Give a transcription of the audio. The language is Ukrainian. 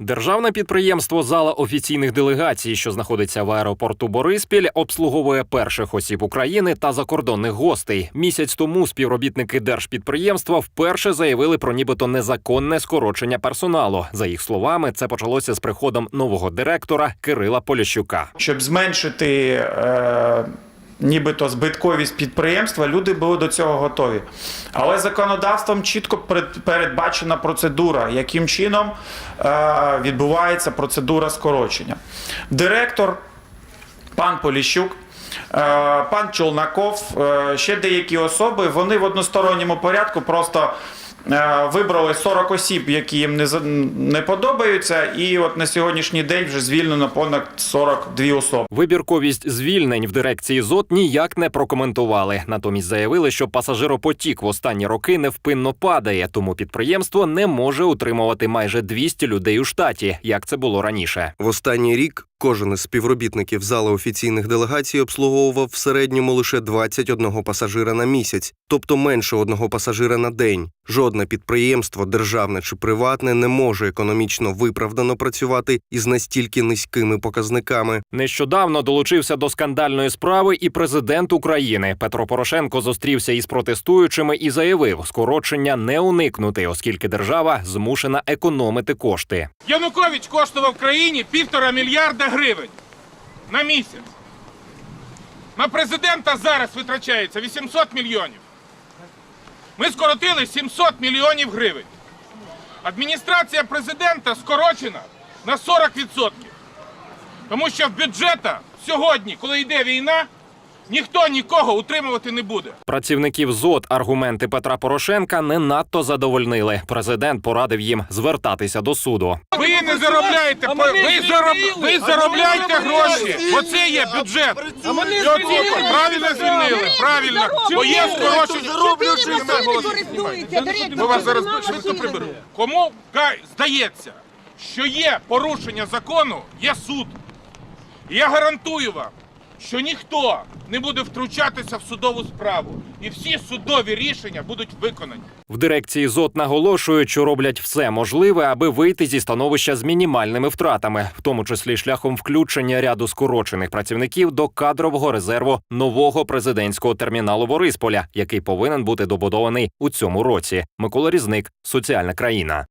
Державне підприємство Зала офіційних делегацій, що знаходиться в аеропорту Бориспіль, обслуговує перших осіб України та закордонних гостей. Місяць тому співробітники держпідприємства вперше заявили про нібито незаконне скорочення персоналу. За їх словами, це почалося з приходом нового директора Кирила Поліщука. щоб зменшити е, нібито збитковість підприємства, люди були до цього готові. Але законодавством чітко передбачена процедура, яким чином е, відбувається процедура скорочення. Директор, пан Поліщук. е, Пан Чолнаков, е, ще деякі особи, вони в односторонньому порядку просто вибрали 40 осіб, які їм не, не подобаються, і от на сьогоднішній день вже звільнено понад 42 особи. Вибірковість звільнень в дирекції ЗОТ ніяк не прокоментували. Натомість заявили, що пасажиропотік в останні роки невпинно падає, тому підприємство не може утримувати майже 200 людей у штаті, як це було раніше. В останній рік кожен із співробітників зали офіційних делегацій обслуговував в середньому лише 21 пасажира на місяць, тобто менше одного пасажира на день. Жодне підприємство, державне чи приватне, не може економічно виправдано працювати із настільки низькими показниками. Нещодавно долучився до скандальної справи і президент України Петро Порошенко зустрівся із протестуючими і заявив, скорочення не уникнути, оскільки держава змушена економити кошти. Янукович коштував країні півтора мільярда гривень на місяць. На президента зараз витрачається 800 мільйонів. Ми скоротили 700 мільйонів гривень. Адміністрація президента скорочена на 40%. Тому що в бюджета сьогодні, коли йде війна, ніхто нікого утримувати не буде. Працівників ЗОТ аргументи Петра Порошенка не надто задовольнили. Президент порадив їм звертатися до суду. Ви не заробляєте, ви, зароб, ви заробляєте гроші. Оце є бюджет. Правильно звільнили, правильно. Бо є скорочення. Ми вас зараз швидко приберу. Кому здається, що є порушення закону, є суд. І я гарантую вам, що ніхто не буде втручатися в судову справу. І всі судові рішення будуть виконані. В дирекції ЗОТ наголошують, що роблять все можливе, аби вийти зі становища з мінімальними втратами, в тому числі шляхом включення ряду скорочених працівників до кадрового резерву нового президентського терміналу Борисполя, який повинен бути добудований у цьому році. Микола Різник, соціальна країна.